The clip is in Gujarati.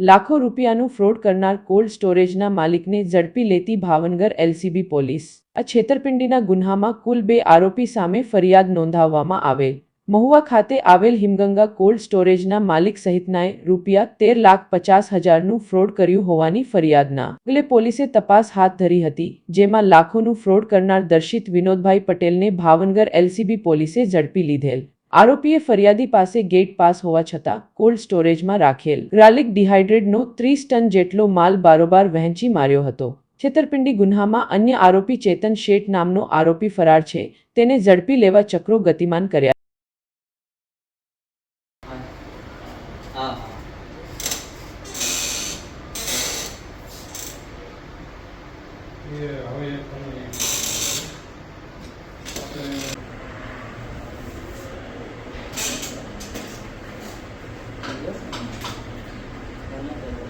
લાખો રૂપિયાનું ફ્રોડ કરનાર કોલ્ડ સ્ટોરેજના માલિકને ઝડપી લેતી ભાવનગર એલસીબી પોલીસ. આ છેતરપિંડીના ગુન્હામાં કુલ બે આરોપી સામે ફરિયાદ નોંધાવવામાં આવેલ. મહુવા ખાતે આવેલ હિમગંગા કોલ્ડ સ્ટોરેજના માલિક સહિતનાએ રૂપિયા તેર લાખ પચાસ હજારનું ફ્રોડ કર્યું હોવાની ફરિયાદના એટલે પોલીસે તપાસ હાથ ધરી હતી, જેમાં લાખોનું ફ્રોડ કરનાર દર્શિત વિનોદભાઈ પટેલને ભાવનગર એલસીબી પોલીસે ઝડપી લીધેલ. આરોપીએ ફરિયાદી પાસે ગેટ પાસ હોવા છતાં કોલ્ડ સ્ટોરેજમાં રાખેલ. રાલિક ડિહાઇડ્રેટનો ત્રીસ ટન જેટલો માલ બારોબાર વહેંચી માર્યો હતો. છેતરપિંડી ગુન્હામાં અન્ય આરોપી ચેતન શેઠ નામનો આરોપી ફરાર છે. તેને ઝડપી લેવા ચક્રો ગતિમાન કર્યા. Yeah, oh yeah,